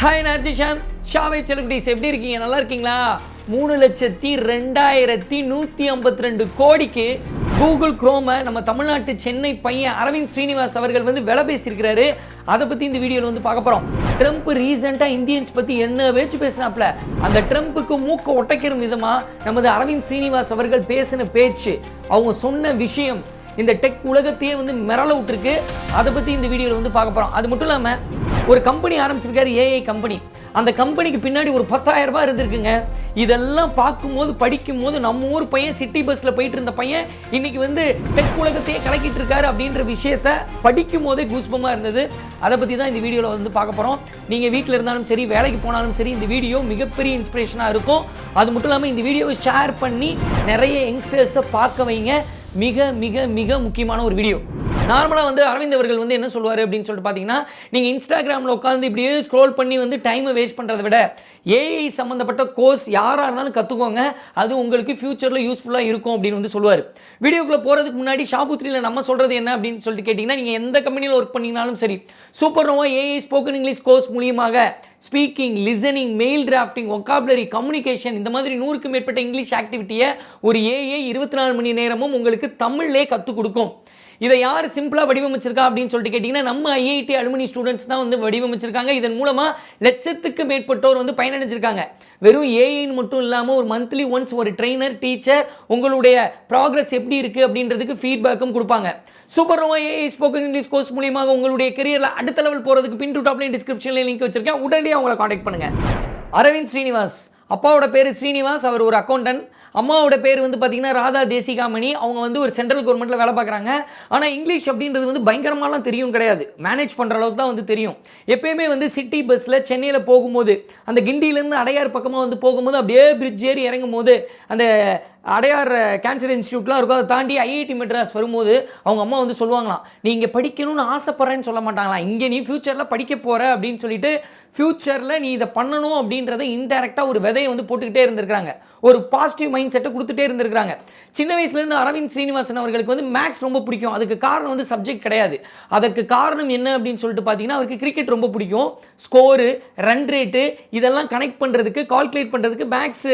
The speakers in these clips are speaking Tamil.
ஹாய் நர்ஜிஷாந்த் ஷாவை செலிபிரிட்டிஸ் எப்படி இருக்கீங்க? நல்லா இருக்கீங்களா? மூணு லட்சத்தி ரெண்டாயிரத்தி நூற்றி ஐம்பத்தி ரெண்டு கோடிக்கு கூகுள் குரோமை நம்ம தமிழ்நாட்டு சென்னை பையன் அரவிந்த் ஸ்ரீனிவாஸ் அவர்கள் வந்து விலை பேசியிருக்கிறாரு. அதை பற்றி இந்த வீடியோவில் வந்து பார்க்க போகிறோம் ட்ரம்ப் ரீசெண்டாக இந்தியன்ஸ் பற்றி என்ன பேச்சு பேசினாப்ல அந்த ட்ரம்ப்புக்கு மூக்க ஒட்டைக்கிற விதமாக நமது அரவிந்த் ஸ்ரீனிவாஸ் அவர்கள் பேசின பேச்சு. அவங்க சொன்ன விஷயம் இந்த டெக் உலகத்தையே வந்து மிரள விட்டுருக்கு. அதை பற்றி இந்த வீடியோவில் வந்து பார்க்க போகிறோம் அது மட்டும் இல்லாமல் ஒரு கம்பெனி ஆரம்பிச்சிருக்காரு ஏஐ கம்பெனி அந்த கம்பெனிக்கு பின்னாடி ஒரு பத்தாயிரம் ரூபாய் இருந்திருக்குங்க. இதெல்லாம் பார்க்கும்போது படிக்கும்போது நம்ம ஊர் பையன் சிட்டி பஸ்ஸில் போயிட்டு இருந்த பையன் இன்னைக்கு வந்து டெக் உலகத்தையே கலக்கிட்டு இருக்காரு அப்படின்ற விஷயத்த படிக்கும் போதே கூஸ்பமாக இருந்தது. அதை பற்றி தான் இந்த வீடியோவில் வந்து பார்க்க போகிறோம் நீங்கள் வீட்டில் இருந்தாலும் சரி வேலைக்கு போனாலும் சரி இந்த வீடியோ மிகப்பெரிய இன்ஸ்பிரேஷனாக இருக்கும். அது மட்டும் இல்லாமல் இந்த வீடியோவை ஷேர் பண்ணி நிறைய யங்ஸ்டர்ஸை பார்க்க வைங்க. மிக மிக மிக முக்கியமான ஒரு வீடியோ. நார்மலாக வந்து அரவிந்த் அவர்கள் வந்து என்ன சொல்லுவார் அப்படின்னு சொல்லிட்டு பார்த்தீங்கன்னா நீங்கள் இன்ஸ்டாகிராமில் உட்காந்து இப்படியே ஸ்க்ரோல் பண்ணி வந்து டைமை வேஸ்ட் பண்ணுறதை விட ஏஐ சம்மந்தப்பட்ட கோர்ஸ் யாராக இருந்தாலும் கற்றுக்கோங்க அது உங்களுக்கு ஃப்யூச்சரில் யூஸ்ஃபுல்லாக இருக்கும் அப்படின்னு வந்து சொல்லுவார். வீடியோக்குள்ளே போகிறதுக்கு முன்னாடி ஷாபுத்ரியில் நம்ம சொல்கிறது என்ன அப்படின்னு சொல்லிட்டு கேட்டிங்கன்னா நீங்கள் எந்த கம்பெனியில் ஒர்க் பண்ணிங்கனாலும் சரி super nova AI spoken English course மூலியமாக speaking listening mail drafting vocabulary communication இந்த மாதிரி நூறுக்கும் மேற்பட்ட இங்கிலீஷ் ஆக்டிவிட்டியை ஒரு ஏஏ இருபத்தி நாலு மணி நேரமும் உங்களுக்கு தமிழ்லே கற்றுக் கொடுக்கும். இதை யார் சிம்பிளாக வடிவமைச்சிருக்கா அப்படின்னு சொல்லிட்டு கேட்டிங்கன்னா நம்ம ஐஐடி அலுமினி ஸ்டூடெண்ட்ஸ் தான் வந்து வடிவமைச்சிருக்காங்க. இதன் மூலமாக லட்சத்துக்கு மேற்பட்டோர் வந்து பயனடைஞ்சிருக்காங்க. வெறும் ஏஐன்னு மட்டும் இல்லாமல் ஒரு மந்த்லி ஒன்ஸ் ஒரு ட்ரெயினர் டீச்சர் உங்களுடைய ப்ராக்ரஸ் எப்படி இருக்குது அப்படின்றதுக்கு ஃபீட்பேக்கும் கொடுப்பாங்க. Super AI spoken English course மூலியமாக உங்களுடைய கெரியரில் அடுத்த லெவல் போகிறதுக்கு பின் டூ டாப்லைன் டிஸ்கிரிப்ஷனில் லிங்க் வச்சிருக்கேன். உடனடியாக அவங்கள காண்டாக்ட் பண்ணுங்கள் அரவிந்த் ஸ்ரீனிவாஸ். அப்பாவோட பேர் ஸ்ரீனிவாஸ். அவர் ஒரு அக்கௌண்டன்ட் அம்மாவோட பேர் வந்து பார்த்தீங்கன்னா ராதா தேசிகாமணி. அவங்க வந்து ஒரு சென்ட்ரல் கவர்மெண்ட்டில் வேலை பார்க்குறாங்க. ஆனால் இங்கிலீஷ் அப்படின்றது வந்து பயங்கரமாலாம் தெரியும் கிடையாது. மேனேஜ் பண்ணுற அளவுக்கு தான் வந்து தெரியும். எப்பயுமே வந்து சிட்டி பஸ்ஸில் சென்னையில் போகும்போது அந்த கிண்டியிலேருந்து அடையார் பக்கமாக வந்து போகும்போது அப்படியே பிரிட்ஜ் ஏறி இறங்கும் போது அந்த அடையார் கேன்சர் இன்ஸ்டியூட்லாம் இருக்கும் அதை தாண்டி ஐஐடி மெட்ராஸ் வரும்போது அவங்க அம்மா வந்து சொல்லுவாங்களாம் நீ இங்கே படிக்கணும்னு ஆசைப்பட்றேன்னு சொல்ல மாட்டாங்களாம். இங்கே நீ ஃப்யூச்சரில் படிக்க போகிற அப்படின்னு சொல்லிட்டு ஃப்யூச்சரில் நீ இதை பண்ணணும் அப்படின்றத இன்டெரக்டாக ஒரு விதையை வந்து போட்டுக்கிட்டே இருந்திருக்காங்க ஒரு பாசிட்டிவ் மைண்ட் செட்டை கொடுத்துட்டே இருந்திருக்காங்க சின்ன வயசுலேருந்து அரவிந்த் ஸ்ரீனிவாசன் அவர்களுக்கு வந்து மேக்ஸ் ரொம்ப பிடிக்கும். அதுக்கு காரணம் வந்து சப்ஜெக்ட் கிடையாது. அதற்கு காரணம் என்ன அப்படின்னு சொல்லிட்டு பார்த்தீங்கன்னா அவருக்கு கிரிக்கெட் ரொம்ப பிடிக்கும். ஸ்கோரு ரன் ரேட்டு இதெல்லாம் கனெக்ட் பண்ணுறதுக்கு கால்குலேட் பண்ணுறதுக்கு மேக்ஸ்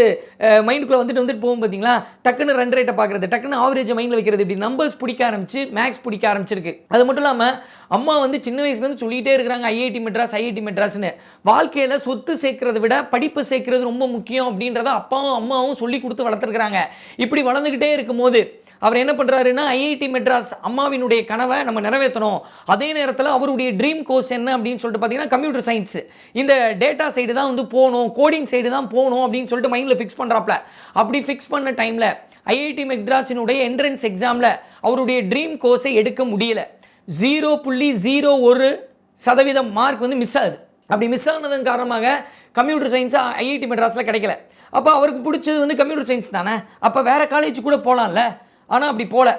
மைண்டுக்குள்ளே வந்துட்டு வந்துட்டு போகும் பார்த்தீங்களா டக்குன்னு ரன் ரேட்டை பார்க்குறது டக்குன்னு ஆவரேஜ் மைண்டில் வைக்கிறது இப்படி நம்பர்ஸ் பிடிக்க ஆரம்பிச்சு மேக்ஸ் பிடிக்க ஆரம்பிச்சிருக்கு. அது மட்டும் இல்லாமல் அம்மா வந்து சின்ன வயசுலேருந்து சொல்லிகிட்டே இருக்கிறாங்க ஐஐடி மெட்ராஸ் ஐஐடி மெட்ராஸ்னு வாழ்க்கையில் சொத்து சேர்க்கறத விட படிப்பு சேர்க்கறது ரொம்ப முக்கியம் அப்படின்றத அப்பாவும் அம்மாவும் சொல்லி கொடுத்து வளர்த்துருக்குறாங்க. இப்படி வளர்ந்துக்கிட்டே இருக்கும்போது அவர் என்ன பண்ணுறாருன்னா ஐஐடி மெட்ராஸ் அம்மாவினுடைய கனவை நம்ம நிறைவேற்றணும். அதே நேரத்தில் அவருடைய ட்ரீம் கோர்ஸ் என்ன அப்படின்னு சொல்லிட்டு பார்த்தீங்கன்னா கம்ப்யூட்டர் சயின்ஸ் இந்த டேட்டா சைடு தான் வந்து போகணும் கோடிங் சைடு தான் போகணும் அப்படின்னு சொல்லிட்டு மைண்டில் ஃபிக்ஸ் பண்ணுறாப்ல அப்படி ஃபிக்ஸ் பண்ண டைமில் ஐஐடி மெட்ராஸினுடைய என்ட்ரன்ஸ் எக்ஸாமில் அவருடைய ட்ரீம் கோர்ஸை எடுக்க முடியலை. ஜீரோ புள்ளி ஜீரோ ஒரு சதவீதம் மார்க் வந்து மிஸ் ஆகுது. அப்படி மிஸ் ஆனதன் காரணமாக கம்ப்யூட்டர் சயின்ஸ் ஐஐடி மெட்ராஸில் கிடைக்கல. அப்போ அவருக்கு பிடிச்சது வந்து கம்ப்யூட்டர் சயின்ஸ் தானே? அப்போ வேறு காலேஜ் கூட போகலாம்ல ஆனால் அப்படி போகல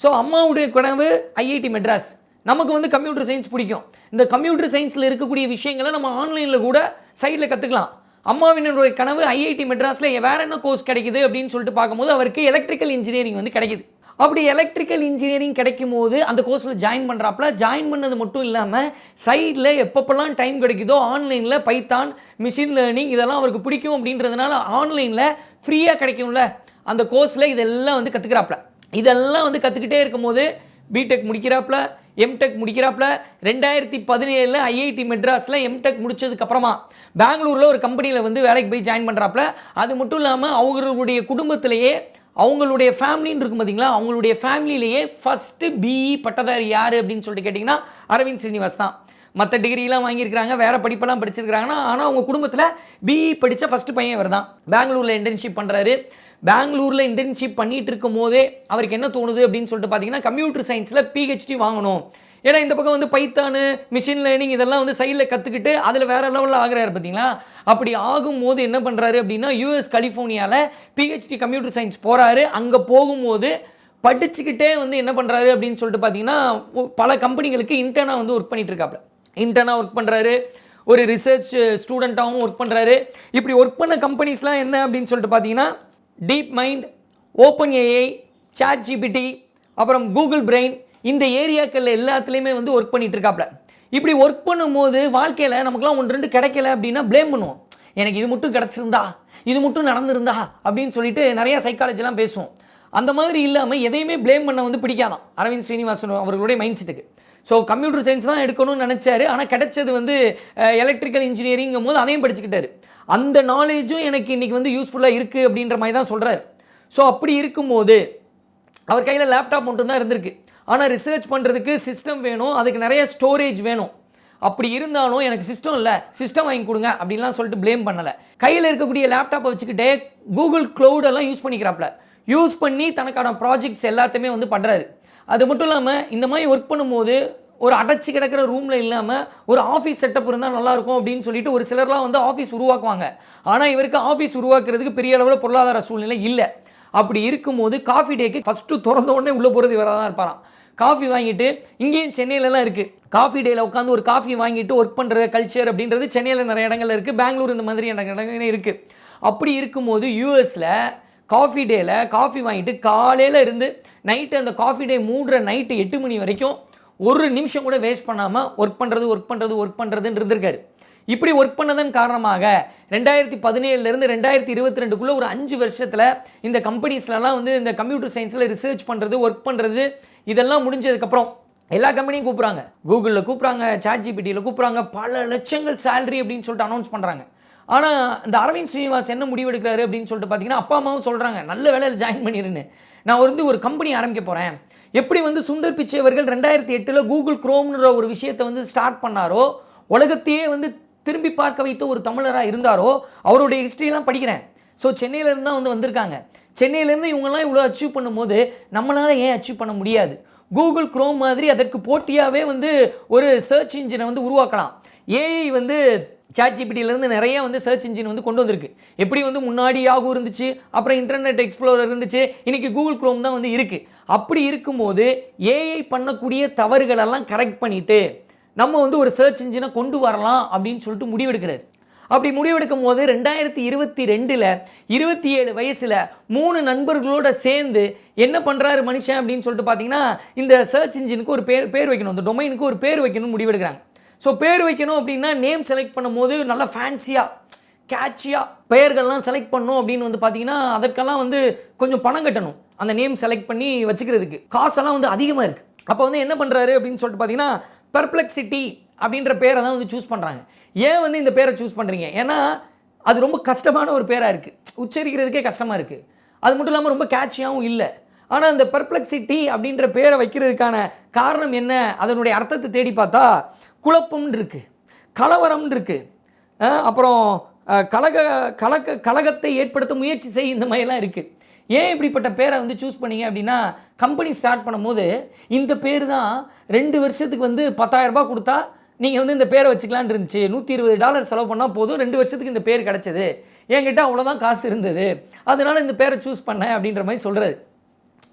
ஸோ அம்மாவுடைய கனவு ஐஐடி மெட்ராஸ் நமக்கு வந்து கம்ப்யூட்டர் சயின்ஸ் பிடிக்கும். இந்த கம்ப்யூட்டர் சயின்ஸில் இருக்கக்கூடிய விஷயங்களை நம்ம ஆன்லைனில் கூட சைடில் கற்றுக்கலாம் அம்மாவினுடைய கனவு ஐஐடி மெட்ராஸில் வேற என்ன கோர்ஸ் கிடைக்குது அப்படின்னு சொல்லிட்டு பார்க்கும்போது அவருக்கு எலக்ட்ரிக்கல் இன்ஜினியரிங் வந்து கிடைக்குது. அப்படி எலக்ட்ரிக்கல் இன்ஜினியரிங் கிடைக்கும் போது அந்த கோர்ஸில் ஜாயின் பண்ணுறாப்புல ஜாயின் பண்ணது மட்டும் இல்லாமல் சைடில் எப்பப்பெல்லாம் டைம் கிடைக்குதோ ஆன்லைனில் பைத்தான் மிஷின் லேர்னிங் இதெல்லாம் அவருக்கு பிடிக்கும் அப்படின்றதுனால ஆன்லைனில் ஃப்ரீயாக கிடைக்கும்ல. அந்த கோர்ஸில் இதெல்லாம் வந்து கற்றுக்கிறாப்புல இதெல்லாம் வந்து கற்றுக்கிட்டே இருக்கும்போது பிடெக் முடிக்கிறாப்புல எம்டெக் முடிக்கிறாப்புல ரெண்டாயிரத்தி பதினேழில் ஐஐடி மெட்ராஸில் எம்டெக் முடிச்சதுக்கப்புறமா பெங்களூரில் ஒரு கம்பெனியில் வந்து வேலைக்கு போய் ஜாயின் பண்ணுறாப்புல அது மட்டும் இல்லாமல் அவங்களுடைய குடும்பத்திலேயே அவங்களுடைய ஃபேமிலின்னு இருக்கும் பார்த்தீங்களா அவங்களுடைய ஃபேமிலியிலேயே ஃபஸ்ட்டு பிஇ பட்டதாரி யார் அப்படின்னு சொல்லிட்டு கேட்டிங்கன்னா அரவிந்த் ஸ்ரீனிவாஸ் தான். மற்ற டிகிரிலாம் வாங்கியிருக்கிறாங்க வேறு படிப்பெல்லாம் படிச்சிருக்கிறாங்கன்னா ஆனால் அவங்க குடும்பத்தில் பிஇ படித்த ஃபஸ்ட்டு பையன் இவர் தான் பெங்களூரில் இன்டர்ன்ஷிப் பண்ணுறாரு பெங்களூரில் இன்டர்ன்ஷிப் பண்ணிட்டு இருக்கும் போதே அவருக்கு என்ன தோணுது அப்படின்னு சொல்லிட்டு பார்த்தீங்கன்னா கம்ப்யூட்டர் சயின்ஸில் பிஹெச்டி வாங்கணும். ஏன்னா இந்த பக்கம் வந்து பைத்தானு மிஷின் லேர்னிங் இதெல்லாம் வந்து சைடில் கற்றுக்கிட்டு அதில் வேற லெவலில் ஆகிறாரு பார்த்தீங்களா அப்படி ஆகும்போது என்ன பண்ணுறாரு அப்படின்னா யூஎஸ் கலிஃபோர்னியாவில் பிஹெச்டி கம்ப்யூட்டர் சயின்ஸ் போகிறாரு அங்கே போகும்போது படிச்சுக்கிட்டே வந்து என்ன பண்ணுறாரு அப்படின்னு சொல்லிட்டு பார்த்தீங்கன்னா பல கம்பெனிகளுக்கு இன்டர்னாக வந்து ஒர்க் பண்ணிட்டு இருக்காப்புல இன்டர்னாக ஒர்க் பண்ணுறாரு ஒரு ரிசர்ச் ஸ்டூடெண்ட்டாகவும் ஒர்க் பண்ணுறாரு இப்படி ஒர்க் பண்ண கம்பெனிஸ்லாம் என்ன அப்படின்னு சொல்லிட்டு பார்த்தீங்கன்னா DeepMind OpenAI ChatGPT அப்புறம் கூகுள் பிரெயின் இந்த ஏரியாக்கள் எல்லாத்துலேயுமே வந்து ஒர்க் பண்ணிகிட்ருக்காப்புல இப்படி ஒர்க் பண்ணும்போது வாழ்க்கையில் நமக்குலாம் ஒன்று ரெண்டு கிடைக்கல அப்படின்னா ப்ளேம் பண்ணுவோம். எனக்கு இது மட்டும் கிடச்சிருந்தா இது மட்டும் நடந்திருந்தா அப்படின்னு சொல்லிட்டு நிறையா சைக்காலஜிலாம் பேசுவோம். அந்த மாதிரி இல்லாமல் எதையுமே ப்ளேம் பண்ண வந்து பிடிக்காதான். அரவிந்த் ஸ்ரீனிவாசன் அவர்களுடைய மைண்ட் செட்டுக்கு ஸோ கம்ப்யூட்டர் சயின்ஸ் தான் எடுக்கணும்னு நினச்சாரு. ஆனால் கிடைச்சது வந்து எலக்ட்ரிக்கல் இன்ஜினியரிங்கும் போது அதையும் படிச்சுக்கிட்டாரு. அந்த நாலேஜும் எனக்கு இன்றைக்கி வந்து யூஸ்ஃபுல்லாக இருக்குது அப்படின்ற மாதிரி தான் சொல்கிறார் ஸோ அப்படி இருக்கும்போது அவர் கையில் லேப்டாப் மட்டும்தான் இருந்திருக்கு. ஆனால் ரிசர்ச் பண்ணுறதுக்கு சிஸ்டம் வேணும். அதுக்கு நிறைய ஸ்டோரேஜ் வேணும். அப்படி இருந்தாலும் எனக்கு சிஸ்டம் இல்லை. சிஸ்டம் வாங்கி கொடுங்க அப்படின்லாம் சொல்லிட்டு ப்ளேம் பண்ணலை. கையில் இருக்கக்கூடிய லேப்டாப்பை வச்சுக்கிட்டே கூகுள் க்ளவுடெல்லாம் யூஸ் பண்ணிக்கிறாப்ல. யூஸ் பண்ணி தனக்கான ப்ராஜெக்ட்ஸ் எல்லாத்தையுமே வந்து பண்ணுறாரு அது மட்டும் இல்லாமல் இந்த மாதிரி ஒர்க் பண்ணும்போது ஒரு அடைச்சி கிடக்கிற ரூமில் இல்லாமல் ஒரு ஆஃபீஸ் செட்டப் இருந்தால் நல்லாயிருக்கும் அப்படின்னு சொல்லிட்டு ஒரு சிலர்லாம் வந்து ஆஃபீஸ் உருவாக்குவாங்க. ஆனால் இவருக்கு ஆஃபீஸ் உருவாக்குறதுக்கு பெரிய அளவில் பொருளாதார சூழ்நிலை இல்லை. அப்படி இருக்கும்போது காஃபி டேக்கு ஃபஸ்ட்டு திறந்த உடனே உள்ளே போகிறது இவராக தான் இருப்பாராம். காஃபி வாங்கிட்டு இங்கேயும் சென்னையிலலாம் இருக்குது காஃபி டேயில் உட்காந்து ஒரு காஃபி வாங்கிட்டு ஒர்க் பண்ணுற கல்ச்சர் அப்படின்றது சென்னையில் நிறைய இடங்கள்ல இருக்குது பெங்களூர் இந்த மாதிரி இடங்கள் இருக்குது அப்படி இருக்கும்போது யூஎஸில் காஃபி டேயில் காஃபி வாங்கிட்டு காலையில் இருந்து நைட்டு அந்த காஃபி டே மூடுற நைட்டு எட்டு மணி வரைக்கும் ஒரு நிமிஷம் கூட வேஸ்ட் பண்ணாமல் ஒர்க் பண்ணுறது ஒர்க் பண்ணுறது ஒர்க் பண்ணுறதுன்னு இருந்திருக்காரு. இப்படி ஒர்க் பண்ணதன் காரணமாக ரெண்டாயிரத்தி பதினேழுலேருந்து ரெண்டாயிரத்தி இருபத்தி ரெண்டுக்குள்ளே ஒரு அஞ்சு வருஷத்தில் இந்த கம்பெனிஸ்லலாம் வந்து இந்த கம்ப்யூட்டர் சயின்ஸில் ரிசர்ச் பண்ணுறது ஒர்க் பண்ணுறது இதெல்லாம் முடிஞ்சதுக்கப்புறம் எல்லா கம்பெனியும் கூப்பிட்றாங்க. கூகுளில் கூப்பிட்றாங்க சாட் ஜிபிடியில் கூப்பிட்றாங்க பல லட்சங்கள் சேலரி அப்படின்னு சொல்லிட்டு அனௌன்ஸ் பண்ணுறாங்க ஆனால் இந்த அரவிந்த் ஸ்ரீனிவாஸ் என்ன முடிவெடுக்கிறாரு அப்படின்னு சொல்லிட்டு பார்த்தீங்கன்னா அப்பா அம்மாவும் சொல்கிறாங்க நல்ல வேலையில் ஜாயின் பண்ணிடுன்னு நான் வந்து ஒரு கம்பெனி ஆரம்பிக்க போகிறேன் எப்படி வந்து சுந்தர் பிச்சை அவர்கள் ரெண்டாயிரத்தி எட்டில் கூகுள் குரோம்ன்ற ஒரு விஷயத்தை வந்து ஸ்டார்ட் பண்ணாரோ உலகத்தையே வந்து திரும்பி பார்க்க வைத்த ஒரு தமிழராக இருந்தாரோ அவருடைய ஹிஸ்ட்ரியெலாம் படிக்கிறேன். ஸோ சென்னையிலேருந்து தான் வந்து வந்திருக்காங்க. சென்னையிலேருந்து இவங்கெல்லாம் இவ்வளோ அச்சீவ் பண்ணும்போது நம்மளால் ஏன் அச்சீவ் பண்ண முடியாது? கூகுள் குரோம் மாதிரி அதற்கு போட்டியாகவே வந்து ஒரு சர்ச் இன்ஜினை வந்து உருவாக்கலாம். ஏஐ வந்து சாட் ஜிபிடியிலேருந்து நிறைய வந்து சர்ச் இன்ஜின் வந்து கொண்டு வந்திருக்கு. எப்படி வந்து முன்னாடி இருந்துச்சு அப்புறம் இன்டர்நெட் எக்ஸ்ப்ளோரர் இருந்துச்சு இன்றைக்கி கூகுள் குரோம் தான் வந்து இருக்குது அப்படி இருக்கும்போது ஏஐ பண்ணக்கூடிய தவறுகளெல்லாம் கரெக்ட் பண்ணிவிட்டு நம்ம வந்து ஒரு சர்ச் இன்ஜினை கொண்டு வரலாம் அப்படின்னு சொல்லிட்டு முடிவெடுக்கிறார். அப்படி முடிவெடுக்கும் போது ரெண்டாயிரத்தி இருபத்தி ரெண்டில் இருபத்தி ஏழு வயசில் மூணு நண்பர்களோட சேர்ந்து என்ன பண்ணுறாரு மனுஷன் அப்படின்னு சொல்லிட்டு பார்த்தீங்கன்னா இந்த சர்ச் இன்ஜினுக்கு ஒரு பேர் பேர் வைக்கணும் இந்த டொமைனுக்கு ஒரு பேர் வைக்கணும்னு முடிவெடுக்கிறாங்க. ஸோ பேர் வைக்கணும் அப்படின்னா நேம் செலக்ட் பண்ணும்போது நல்லா ஃபேன்சியாக கேட்சியாக பெயர்கள்லாம் செலக்ட் பண்ணணும் அப்படின்னு வந்து பார்த்தீங்கன்னா அதற்கெல்லாம் வந்து கொஞ்சம் பணம் கட்டணும். அந்த நேம் செலக்ட் பண்ணி வச்சுக்கிறதுக்கு. காசெல்லாம் வந்து அதிகமாக இருக்குது அப்போ வந்து என்ன பண்ணுறாரு அப்படின்னு சொல்லிட்டு பார்த்தீங்கன்னா பெர்ப்ளெக்சிட்டி அப்படின்ற பேரை தான் வந்து சூஸ் பண்ணுறாங்க ஏன் வந்து இந்த பேரை சூஸ் பண்ணுறீங்க ஏன்னா அது ரொம்ப கஷ்டமான ஒரு பேராக இருக்குது உச்சரிக்கிறதுக்கே கஷ்டமாக இருக்குது அது மட்டும் இல்லாமல் ரொம்ப கேட்சியாகவும் இல்லை. ஆனால் அந்த பெர்ப்ளெக்சிட்டி அப்படின்ற பேரை வைக்கிறதுக்கான காரணம் என்ன? அதனுடைய அர்த்தத்தை தேடி பார்த்தா குழப்பம்னு இருக்குது கலவரம்னு இருக்குது அப்புறம் கலக கலக்க கலகத்தை ஏற்படுத்த முயற்சி செய்ய இந்த மாதிரிலாம் இருக்குது ஏன் இப்படிப்பட்ட பேரை வந்து சூஸ் பண்ணீங்க அப்படின்னா கம்பெனி ஸ்டார்ட் பண்ணும்போது இந்த பேர் தான் ரெண்டு வருஷத்துக்கு வந்து 10000 ரூபாய் கொடுத்தா நீங்கள் வந்து இந்த பேரை வச்சுக்கலான் இருந்துச்சு. நூற்றி இருபது டாலர் செலவு பண்ணால் போதும் ரெண்டு வருஷத்துக்கு இந்த பேர் கிடச்சிது. என்கிட்ட அவ்வளோதான் காசு இருந்தது. அதனால் இந்த பேரை சூஸ் பண்ணேன் அப்படின்ற மாதிரி சொல்கிறது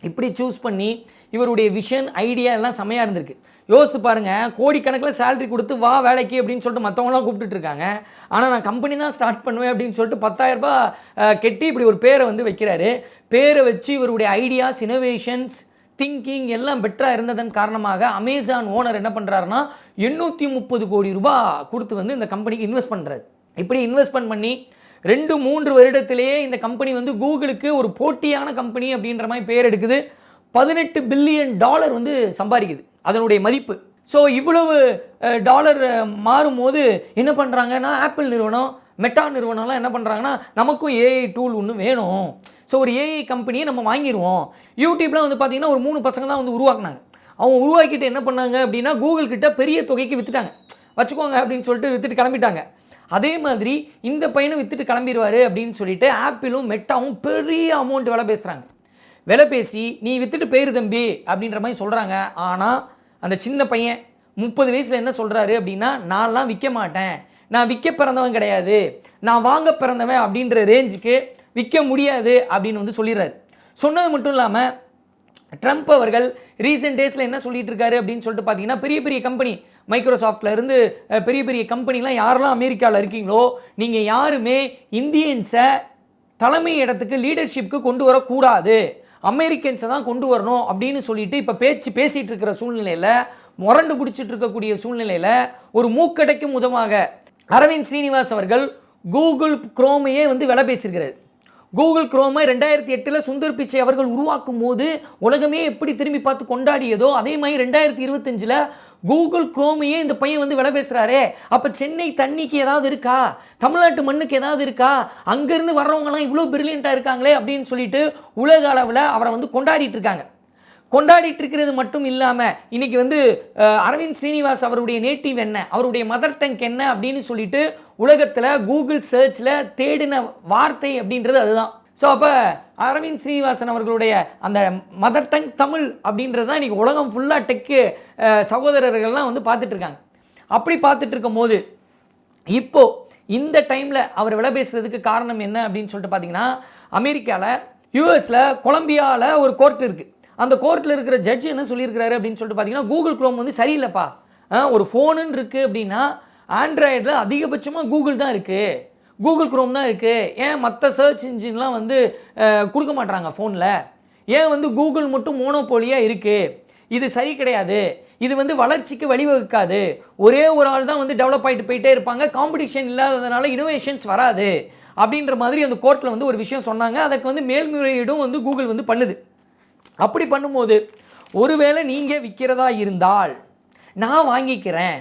இப்படி சூஸ் பண்ணி இவருடைய விஷன் ஐடியா எல்லாம் செமையாக இருந்திருக்கு. யோசித்து பாருங்கள் கோடிக்கணக்கில் சேலரி கொடுத்து வா வேலைக்கு அப்படின்னு சொல்லிட்டு மற்றவங்களாம் கூப்பிட்டுட்டு இருக்காங்க. ஆனால் நான் கம்பெனி தான் ஸ்டார்ட் பண்ணுவேன் அப்படின்னு சொல்லிட்டு 10000 ரூபாய் கெட்டி இப்படி ஒரு பேரை வந்து வைக்கிறாரு. பேரை வச்சு இவருடைய ஐடியாஸ் இனோவேஷன்ஸ் திங்கிங் எல்லாம் பெட்டராக இருந்ததன் காரணமாக அமேசான் ஓனர் என்ன பண்ணுறாருன்னா எண்ணூற்றி முப்பது கோடி ரூபா கொடுத்து வந்து இந்த கம்பெனிக்கு இன்வெஸ்ட் பண்ணுறாரு இப்படி இன்வெஸ்ட்மெண்ட் பண்ணி ரெண்டு மூன்று வருடத்திலேயே இந்த கம்பெனி வந்து கூகுளுக்கு ஒரு போட்டியான கம்பெனி அப்படின்ற மாதிரி பேர் எடுக்குது. பதினெட்டு பில்லியன் டாலர் வந்து சம்பாதிக்குது. அதனுடைய மதிப்பு. ஸோ இவ்வளவு டாலர் மாறும்போது என்ன பண்ணுறாங்கன்னா ஆப்பிள் நிறுவனம் மெட்டா நிறுவனம்லாம் என்ன பண்ணுறாங்கன்னா நமக்கும் ஏஐ டூல் ஒன்று வேணும். ஸோ ஒரு ஏஐ கம்பெனியை நம்ம வாங்கிடுவோம் யூடியூப்லாம் வந்து பார்த்திங்கன்னா ஒரு மூணு பசங்க தான் வந்து உருவாக்குனாங்க. அவங்க உருவாக்கிட்டு என்ன பண்ணாங்க அப்படின்னா கூகுள் கிட்ட பெரிய தொகைக்கு விற்றுட்டாங்க வச்சுக்கோங்க அப்படின்னு சொல்லிட்டு விற்றுட்டு கிளம்பிட்டாங்க. அதே மாதிரி இந்த பையனும் விற்றுட்டு கிளம்பிடுவார் அப்படின்னு சொல்லிட்டு ஆப்பிளும் மெட்டாவும் பெரிய அமௌண்ட் விலை பேசுகிறாங்க விலை பேசி நீ விற்றுட்டு போயிரு தம்பி அப்படின்ற மாதிரி சொல்கிறாங்க ஆனால் அந்த சின்ன பையன் முப்பது வயசில் என்ன சொல்கிறாரு அப்படின்னா நான்லாம் விற்க மாட்டேன். நான் விற்க பிறந்தவன் கிடையாது. நான் வாங்க பிறந்தவன் அப்படின்ற ரேஞ்சுக்கு விற்க முடியாது அப்படின்னு வந்து சொல்லிடுறாரு. சொன்னது மட்டும் இல்லாமல் ட்ரம்ப் அவர்கள் ரீசெண்ட் டேஸில் என்ன சொல்லிட்டு இருக்காரு அப்படின்னு சொல்லிட்டு பார்த்தீங்கன்னா பெரிய பெரிய கம்பெனி மைக்ரோசாஃப்ட்ல இருந்து பெரிய பெரிய கம்பெனிலாம் யாரெல்லாம் அமெரிக்காவில் இருக்கீங்களோ நீங்கள் யாருமே இந்தியன்ஸை தலைமை இடத்துக்கு லீடர்ஷிப்க்கு கொண்டு வரக்கூடாது. அமெரிக்கன்ஸை தான் கொண்டு வரணும் அப்படின்னு சொல்லிட்டு இப்போ பேச்சு பேசிகிட்டு இருக்கிற சூழ்நிலையில் முரண்டு பிடிச்சிட்டு இருக்கக்கூடிய சூழ்நிலையில் ஒரு மூக்கடைக்கும் உதவாக அரவிந்த் ஸ்ரீனிவாஸ் அவர்கள் கூகுள் குரோமையே வந்து விலை பேசியிருக்கிறது கூகுள் குரோமை ரெண்டாயிரத்தி எட்டில் சுந்தர் பிச்சை அவர்கள் உருவாக்கும் போது உலகமே எப்படி திரும்பி பார்த்து கொண்டாடியதோ அதே மாதிரி ரெண்டாயிரத்தி இருபத்தஞ்சில் கூகுள் குரோமையே இந்த பையன் வந்து விலை பேசுகிறாரே அப்போ சென்னை தண்ணிக்கு ஏதாவது இருக்கா? தமிழ்நாட்டு மண்ணுக்கு ஏதாவது இருக்கா? அங்கேருந்து வர்றவங்கலாம் இவ்வளோ பிரில்லியண்ட்டாக இருக்காங்களே அப்படின்னு சொல்லிட்டு உலக அளவில் அவரை வந்து கொண்டாடிட்டு இருக்காங்க. கொண்டாடிட்டு இருக்கிறது மட்டும் இல்லாமல் இன்னைக்கு வந்து அரவிந்த் ஸ்ரீனிவாஸ் அவருடைய நேட்டிவ் என்ன? அவருடைய மதர் டங்க் என்ன அப்படின்னு சொல்லிட்டு உலகத்தில் கூகுள் சர்ச்சில் தேடின வார்த்தை அப்படின்றது அதுதான். ஸோ அப்போ அரவிந்த் ஸ்ரீனிவாசன் அவர்களுடைய அந்த மதர் டங் தமிழ் அப்படின்றது தான் இன்றைக்கி உலகம் ஃபுல்லாக டெக்கு சகோதரர்கள்லாம் வந்து பார்த்துட்ருக்காங்க அப்படி பார்த்துட்டு இருக்கும்போது இப்போது இந்த டைமில் அவர் விலை பேசுறதுக்கு காரணம் என்ன அப்படின்னு சொல்லிட்டு பார்த்தீங்கன்னா அமெரிக்காவில் யூஎஸில் கொலம்பியாவில் ஒரு கோர்ட் இருக்குது அந்த கோர்ட்டில் இருக்கிற ஜட்ஜ் என்ன சொல்லியிருக்கிறாரு அப்படின்னு சொல்லிட்டு பார்த்தீங்கன்னா கூகுள் க்ரோம் வந்து சரியில்லைப்பா. ஒரு ஃபோனுன்னு இருக்குது அப்படின்னா ஆண்ட்ராய்டில் அதிகபட்சமாக கூகுள் தான் இருக்குது கூகுள் குரோம் தான் இருக்குது ஏன் மற்ற சர்ச் இன்ஜின்லாம் வந்து கொடுக்க மாட்றாங்க ஃபோனில் ஏன் வந்து கூகுள் மட்டும் மோனோபோலியாக இருக்குது இது சரி கிடையாது. இது வந்து வளர்ச்சிக்கு வழிவகுக்காது. ஒரே ஒரு ஆள் தான் வந்து டெவலப் ஆகிட்டு போயிட்டே இருப்பாங்க. காம்படிஷன் இல்லாததுனால இனோவேஷன்ஸ் வராது. அப்படின்ற மாதிரி அந்த கோர்ட்டில் வந்து ஒரு விஷயம் சொன்னாங்க. அதுக்கு வந்து மேல்முறையீடும் வந்து கூகுள் வந்து பண்ணுது. அப்படி பண்ணும்போது ஒருவேளை நீங்கள் விற்கிறதா இருந்தால் நான் வாங்கிக்கிறேன்.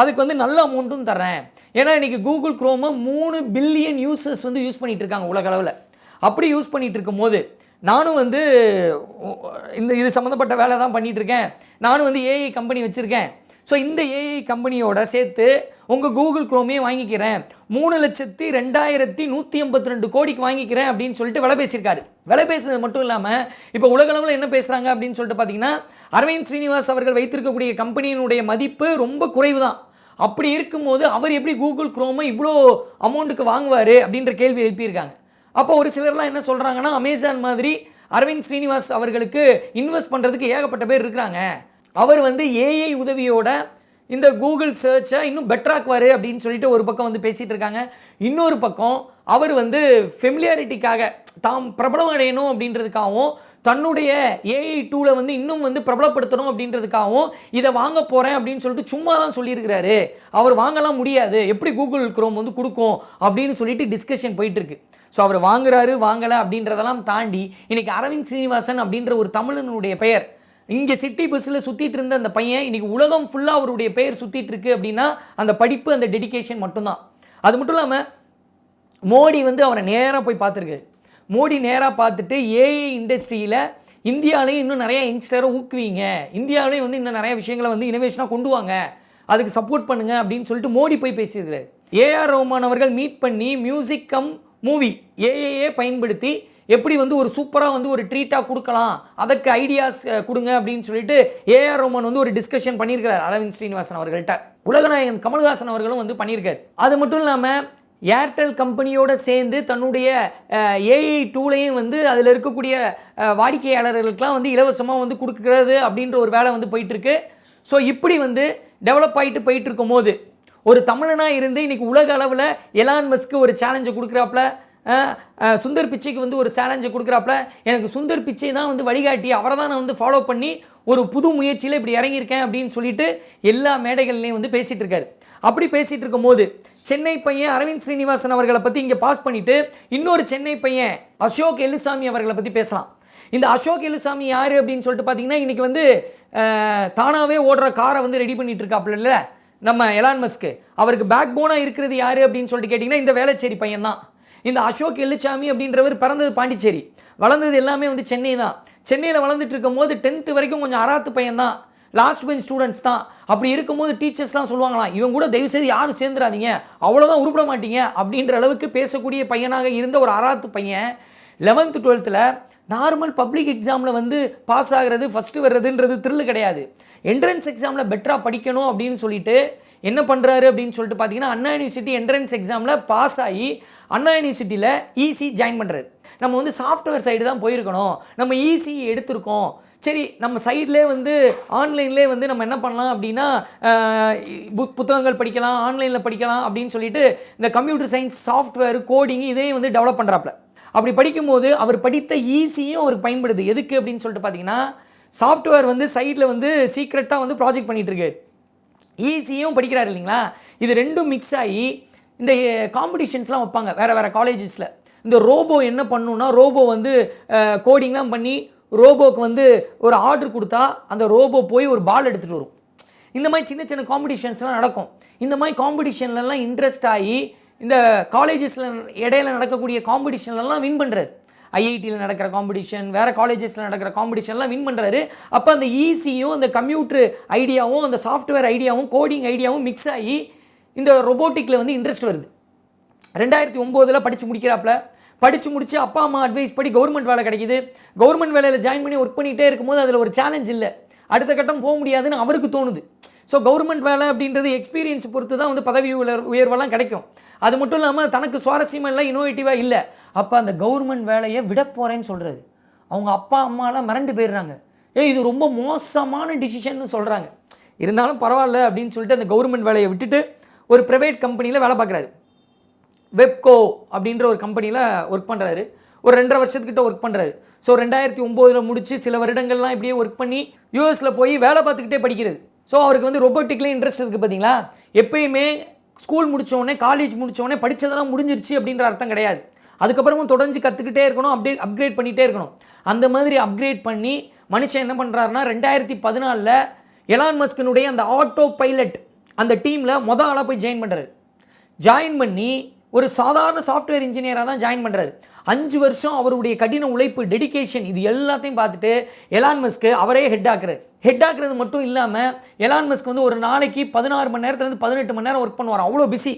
அதுக்கு வந்து நல்ல அமௌண்ட்டும் தரேன் ஏன்னா இன்றைக்கி கூகுள் குரோமை மூணு பில்லியன் யூசர்ஸ் வந்து யூஸ் பண்ணிகிட்டு இருக்காங்க உலகளவில் அப்படி யூஸ் பண்ணிட்டு இருக்கும்போது நானும் வந்து இந்த இது சம்மந்தப்பட்ட வேலை தான் பண்ணிகிட்ருக்கேன் நானும் வந்து ஏஐ கம்பெனி வச்சுருக்கேன். ஸோ இந்த ஏஐ கம்பெனியோட சேர்த்து உங்கள் கூகுள் குரோமே வாங்கிக்கிறேன். மூணு லட்சத்தி ரெண்டாயிரத்தி நூற்றி எண்பத்தி ரெண்டு கோடிக்கு வாங்கிக்கிறேன் அப்படின்னு சொல்லிட்டு விலை பேசியிருக்காரு. விலை பேசுனது மட்டும் இல்லாமல் இப்போ உலகளவில் என்ன பேசுகிறாங்க அப்படின்னு சொல்லிட்டு பார்த்தீங்கன்னா அரவிந்த் ஸ்ரீனிவாஸ் அவர்கள் வைத்திருக்கக்கூடிய கம்பெனியினுடைய மதிப்பு ரொம்ப குறைவு தான் அப்படி இருக்கும்போது அவர் எப்படி கூகுள் குரோமை இவ்வளோ அமௌண்ட்டுக்கு வாங்குவார் அப்படின்ற கேள்வி எழுப்பியிருக்காங்க. அப்போ ஒரு சிலர்லாம் என்ன சொல்கிறாங்கன்னா அமேசான் மாதிரி அரவிந்த் ஸ்ரீனிவாஸ் அவர்களுக்கு இன்வெஸ்ட் பண்ணுறதுக்கு ஏகப்பட்ட பேர் இருக்கிறாங்க. அவர் வந்து ஏஐ உதவியோட இந்த கூகுள் சர்ச்சை இன்னும் பெட்டராக்குவார் அப்படின்னு சொல்லிட்டு ஒரு பக்கம் வந்து பேசிகிட்டு இருக்காங்க. இன்னொரு பக்கம் அவர் வந்து ஃபெமிலியாரிட்டிக்காக தாம் பிரபலம் அடையணும் அப்படின்றதுக்காகவும் தன்னுடைய ஏஐ டூலை வந்து இன்னும் வந்து பிரபலப்படுத்தணும் அப்படின்றதுக்காகவும் இதை வாங்க போகிறேன் அப்படின்னு சொல்லிட்டு சும்மா தான் சொல்லியிருக்கிறாரு. அவர் வாங்கலாம் முடியாது. எப்படி கூகுள் குரோம் வந்து கொடுக்கும் அப்படின்னு சொல்லிட்டு டிஸ்கஷன் போயிட்டுருக்கு. ஸோ அவர் வாங்குறாரு வாங்கலை அப்படின்றதெல்லாம் தாண்டி இன்றைக்கி அரவிந்த் ஸ்ரீனிவாசன் அப்படின்ற ஒரு தமிழனுடைய பெயர் இங்கே சிட்டி பஸ்ஸில் சுற்றிட்டு இருந்த அந்த பையன் இன்றைக்கி உலகம் ஃபுல்லாக அவருடைய பெயர் சுற்றிட்டு இருக்கு அப்படின்னா அந்த படிப்பு அந்த டெடிகேஷன் மட்டும்தான். அது மட்டும் இல்லாமல் மோடி வந்து அவரை நேராக போய் பார்த்துருக்காரு. மோடி நேராக பார்த்துட்டு ஏஐ இண்டஸ்ட்ரியில் இந்தியாவிலையும் இன்னும் நிறையா யங்ஸ்டரை ஊக்குவீங்க. இந்தியாவிலையும் வந்து இன்னும் நிறைய விஷயங்களை வந்து இனோவேஷனாக கொண்டு வாங்க. அதுக்கு சப்போர்ட் பண்ணுங்க அப்படின்னு சொல்லிட்டு மோடி போய் பேசியிருக்கிறார். ஏஆர் ரஹ்மான் அவர்கள் மீட் பண்ணி மியூசிக் கம் மூவி ஏஏஏ பயன்படுத்தி எப்படி வந்து ஒரு சூப்பராக வந்து ஒரு ட்ரீட்டாக கொடுக்கலாம்? அதற்கு ஐடியாஸ் கொடுங்க அப்படின்னு சொல்லிட்டு ஏஆர் ரோமன் வந்து ஒரு டிஸ்கஷன் பண்ணியிருக்கிறார் அரவிந்த் ஸ்ரீனிவாசன் அவர்கள்ட்ட. உலகநாயகன் கமல்ஹாசன் அவர்களும் வந்து பண்ணியிருக்காரு. அது மட்டும் இல்லாமல் ஏர்டெல் கம்பெனியோட சேர்ந்து தன்னுடைய ஏஐ டூலையும் வந்து அதில் இருக்கக்கூடிய வாடிக்கையாளர்களுக்கெலாம் வந்து இலவசமாக வந்து கொடுக்குறது அப்படின்ற ஒரு வேலை வந்து போயிட்டுருக்கு. ஸோ இப்படி வந்து டெவலப் ஆகிட்டு போயிட்டு இருக்கும்போது ஒரு தமிழனாக இருந்து இன்னைக்கு உலக அளவில் எலான் மஸ்க்கு ஒரு சேலஞ்சை கொடுக்குறாப்புல. சுந்தர் பிச்சைக்கு வந்து ஒரு சேலஞ்சை கொடுக்குறாப்புல. எனக்கு சுந்தர் பிச்சை தான் வந்து வழிகாட்டி. அவரை தான் நான் வந்து ஃபாலோ பண்ணி ஒரு புது முயற்சியில் இப்படி இறங்கியிருக்கேன் அப்படின்னு சொல்லிட்டு எல்லா மேடைகள்லையும் வந்து பேசிகிட்டு இருக்காரு. அப்படி பேசிகிட்டு இருக்கும்போது சென்னை பையன் அரவிந்த் ஸ்ரீனிவாசன் அவர்களை பற்றி இங்கே பாஸ் பண்ணிவிட்டு இன்னொரு சென்னை பையன் அசோக் எலுசாமி அவர்களை பற்றி பேசலாம். இந்த அசோக் எலுசாமி யார் அப்படின்னு சொல்லிட்டு பார்த்தீங்கன்னா இன்றைக்கி வந்து தானாகவே ஓடுற காரை வந்து ரெடி பண்ணிட்டு இருக்காப்புல நம்ம எலான் மஸ்க்கு. அவருக்கு பேக் போனாக இருக்கிறது யார் அப்படின்னு சொல்லிட்டு கேட்டிங்கன்னா இந்த வேளச்சேரி பையன் தான் இந்த அசோக் எல்லுச்சாமி அப்படின்றவர் பிறந்தது பாண்டிச்சேரி. வளர்ந்தது எல்லாமே வந்து சென்னை தான். சென்னையில் வளர்ந்துட்டு இருக்கும்போது டென்த்து வரைக்கும் கொஞ்சம் அராத்து பையன் தான். லாஸ்ட் பெஞ்ச் ஸ்டூடெண்ட்ஸ் தான். அப்படி இருக்கும்போது டீச்சர்ஸ்லாம் சொல்லுவாங்களாம் இவன் கூட தயவு செய்து யாரும் சேர்ந்துடாதீங்க. அவ்வளோதான் உருப்பிட மாட்டீங்க. அப்படின்ற அளவுக்கு பேசக்கூடிய பையனாக இருந்த ஒரு அராத்து பையன். லெவன்த்து டுவெல்த்தில் நார்மல் பப்ளிக் எக்ஸாமில் வந்து பாஸ் ஆகிறது ஃபஸ்ட்டு வர்றதுன்றது த்ரில் கிடையாது. என்ட்ரன்ஸ் எக்ஸாமில் பெட்டராக படிக்கணும் அப்படின்னு சொல்லிட்டு என்ன பண்ணுறாரு அப்படின்னு சொல்லிட்டு பார்த்தீங்கன்னா அண்ணா யூனிவர்சிட்டி என்ட்ரன்ஸ் எக்ஸாமில் பாஸ் ஆகி அண்ணா யூனிவர்சிட்டியில் ஈசி ஜாயின் பண்ணுறது நம்ம வந்து சாஃப்ட்வேர் சைடு தான் போயிருக்கணும். நம்ம ஈசி எடுத்திருக்கோம். சரி நம்ம சைட்லேயே வந்து ஆன்லைன்லேயே வந்து நம்ம என்ன பண்ணலாம் அப்படின்னா புத்தகங்கள் படிக்கலாம் ஆன்லைனில் படிக்கலாம் அப்படின்னு சொல்லிட்டு இந்த கம்ப்யூட்டர் சயின்ஸ் சாஃப்ட்வேர் கோடிங் இதையும் வந்து டெவலப் பண்ணுறாப்புல அப்படி படிக்கும்போது அவர் படித்த ஈஸியும் அவருக்கு பயன்படுது. எதுக்கு அப்படின்னு சொல்லிட்டு பார்த்தீங்கன்னா சாஃப்ட்வேர் வந்து சைடில் வந்து சீக்ரெட்டாக வந்து ப்ராஜெக்ட் பண்ணிட்டு ஈஸியும் படிக்கிறார் இல்லைங்களா? இது ரெண்டும் மிக்ஸ் ஆகி இந்த காம்படிஷன்ஸ்லாம் வைப்பாங்க. வேறு வேறு காலேஜஸில் இந்த ரோபோ என்ன பண்ணுன்னா ரோபோ வந்து கோடிங்லாம் பண்ணி ரோபோக்கு வந்து ஒரு ஆர்டர் கொடுத்தா அந்த ரோபோ போய் ஒரு பால் எடுத்துகிட்டு வரும். இந்த மாதிரி சின்ன சின்ன காம்படிஷன்ஸ்லாம் நடக்கும். இந்த மாதிரி காம்படிஷன்லலாம் இன்ட்ரெஸ்ட் ஆகி இந்த காலேஜஸில் இடையில நடக்கக்கூடிய காம்படிஷன்லலாம் வின் பண்ணுறது ஐஐடியில் நடக்கிற காம்படிஷன் வேறு காலேஜஸில் நடக்கிற காம்படிஷன்லாம் வின் பண்ணுறாரு அப்போ அந்த ஈஸியும் அந்த கம்ப்யூட்டர் ஐடியாவும் அந்த சாஃப்ட்வேர் ஐடியாவும் கோடிங் ஐடியாவும் மிக்ஸ் ஆகி இந்த ரொபோட்டிக்கில் வந்து இன்ட்ரெஸ்ட் வருது. ரெண்டாயிரத்தி ஒம்போதில் படித்து முடிக்கிறாப்புல படித்து முடிச்சு அப்பா அம்மா அட்வைஸ் படி கவர்மெண்ட் வேலை கிடைக்குது. கவர்மெண்ட் வேலையில் ஜாயின் பண்ணி ஒர்க் பண்ணிகிட்டே இருக்கும்போது அதில் ஒரு சேலஞ்ச் இல்லை. அடுத்த கட்டம் போக முடியாதுன்னு அவருக்கு தோணுது. ஸோ கவர்மெண்ட் வேலை அப்படின்றது எக்ஸ்பீரியன்ஸ் பொறுத்து தான் வந்து பதவி உயர் உயர்வெல்லாம் கிடைக்கும். அது மட்டும் இல்லாமல் தனக்கு சுவாரஸ்யமாக இல்லை இன்னோவேட்டிவாக இல்லை. அப்போ அந்த கவர்மெண்ட் வேலையை விட போகிறேன்னு சொல்கிறாரு அவங்க அப்பா அம்மாலாம் மிரண்டு போயிடுறாங்க. ஏய் இது ரொம்ப மோசமான டிசிஷன்னு சொல்கிறாங்க இருந்தாலும் பரவாயில்ல அப்படின்னு சொல்லிட்டு அந்த கவர்மெண்ட் வேலையை விட்டுட்டு ஒரு ப்ரைவேட் கம்பெனியில் வேலை பார்க்குறாரு. வெப்கோ அப்படின்ற ஒரு கம்பெனியில் ஒர்க் பண்ணுறாரு ஒரு ரெண்டரை வருஷத்துக்கிட்ட ஒர்க் பண்ணுறாரு ஸோ ரெண்டாயிரத்தி ஒம்போதில் முடிச்சு சில வருடங்கள்லாம் இப்படியே ஒர்க் பண்ணி யூஎஸில் போய் வேலை பார்த்துக்கிட்டே படிக்கிறது. ஸோ அவருக்கு வந்து ரொபோட்டிக்லேயும் இன்ட்ரெஸ்ட் இருக்குது பார்த்தீங்களா எப்பயுமே ஸ்கூல் முடித்தோடனே காலேஜ் முடித்தோடனே படித்ததெல்லாம் முடிஞ்சிருச்சு அப்படின்ற அர்த்தம் கிடையாது. அதுக்கப்புறமும் தொடர்ந்து கற்றுக்கிட்டே இருக்கணும் அப்டேட் அப்கிரேட் பண்ணிகிட்டே இருக்கணும். அந்த மாதிரி அப்கிரேட் பண்ணி மனுஷன் என்ன பண்ணுறாருனா ரெண்டாயிரத்தி பதினாலில் எலான் மஸ்கினுடைய அந்த ஆட்டோ பைலட் அந்த டீமில் மொதல் ஆளாக போய் ஜாயின் பண்ணுறாரு ஜாயின் பண்ணி ஒரு சாதாரண சாஃப்ட்வேர் இன்ஜினியராக தான் ஜாயின் பண்ணுறாரு அஞ்சு வருஷம் அவருடைய கடின உழைப்பு டெடிகேஷன் இது எல்லாத்தையும் பார்த்துட்டு எலான் மஸ்க்கு அவரே ஹெட் ஆக்குறாரு. ஹெட் ஆக்குறது மட்டும் இல்லாமல் எலான் மஸ்க் வந்து ஒரு நாளைக்கு பதினாறு மணி நேரத்துலேருந்து பதினெட்டு மணி நேரம் ஒர்க் பண்ணுவார். அவ்வளோ பிஸி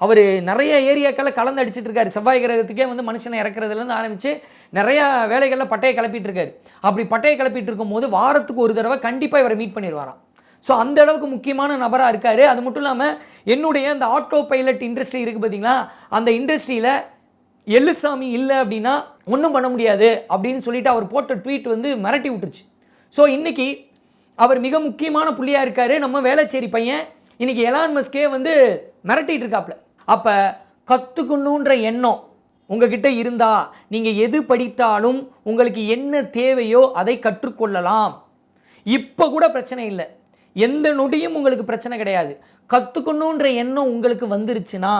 அவர் நிறைய ஏரியாக்களில் கலந்து அடிச்சிட்டு இருக்காரு. செவ்வாய் கிரகத்துக்கே வந்து மனுஷனை இறக்குறதுலேருந்து ஆரம்பித்து நிறையா வேலைகளில் பட்டையை கிளப்பிட்டு இருக்காரு. அப்படி பட்டையை கிளப்பிட்டு இருக்கும்போது வாரத்துக்கு ஒரு தடவை கண்டிப்பாக இவரை மீட் பண்ணிடுவாராம். ஸோ அந்த அளவுக்கு முக்கியமான நபராக இருக்கார். அது மட்டும் இல்லாமல் என்னுடைய அந்த ஆட்டோ பைலட் இண்டஸ்ட்ரி இருக்குது பார்த்தீங்களா அந்த இண்டஸ்ட்ரியில் எல்லுசாமி இல்லை அப்படின்னா ஒன்றும் பண்ண முடியாது அப்படின்னு சொல்லிட்டு அவர் போட்ட ட்வீட் வந்து மிரட்டி விட்டுருச்சு. ஸோ இன்றைக்கி அவர் மிக முக்கியமான புள்ளியாக இருக்கார். நம்ம வேலைச்சேரி பையன் இன்றைக்கி எலான் மஸ்கே வந்து மிரட்டிகிட்டு இருக்காப்புல அப்போ கற்றுக்கணுன்ற எண்ணம் உங்ககிட்ட இருந்தா நீங்கள் எது படித்தாலும் உங்களுக்கு என்ன தேவையோ அதை கற்றுக்கொள்ளலாம். இப்போ கூட பிரச்சனை இல்லை. எந்த நொடியும் உங்களுக்கு பிரச்சனை கிடையாது. கற்றுக்கணுன்ற எண்ணம் உங்களுக்கு வந்துருச்சுன்னா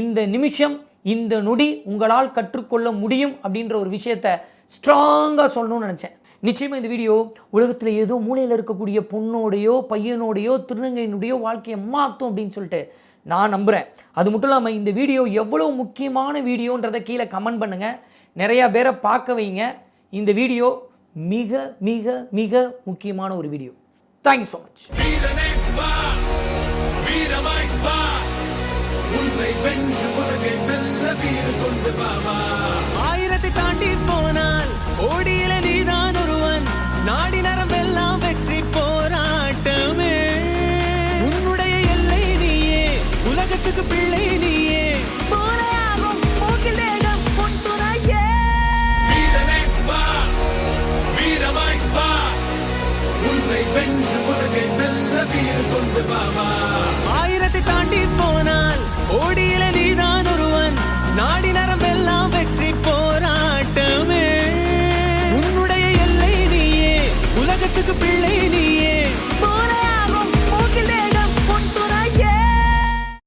இந்த நிமிஷம் இந்த நொடி உங்களால் கற்றுக்கொள்ள முடியும் அப்படின்ற ஒரு விஷயத்த ஸ்ட்ராங்காக சொல்லணும்னு நினச்சேன். நிச்சயமாக இந்த வீடியோ உலகத்தில் ஏதோ மூலையில் இருக்கக்கூடிய பொண்ணோடையோ பையனோடையோ திருநங்கையினுடையோ வாழ்க்கையை மாற்றும் அப்படின்னு சொல்லிட்டு நான் நம்புகிறேன் அது மட்டும் இல்லாமல் இந்த வீடியோ எவ்வளோ முக்கியமான வீடியோன்றதை கீழே கமெண்ட் பண்ணுங்கள் நிறையா பேரை பார்க்க வைங்க. இந்த வீடியோ மிக மிக மிக முக்கியமான ஒரு வீடியோ தேங்க்யூ ஸோ மச்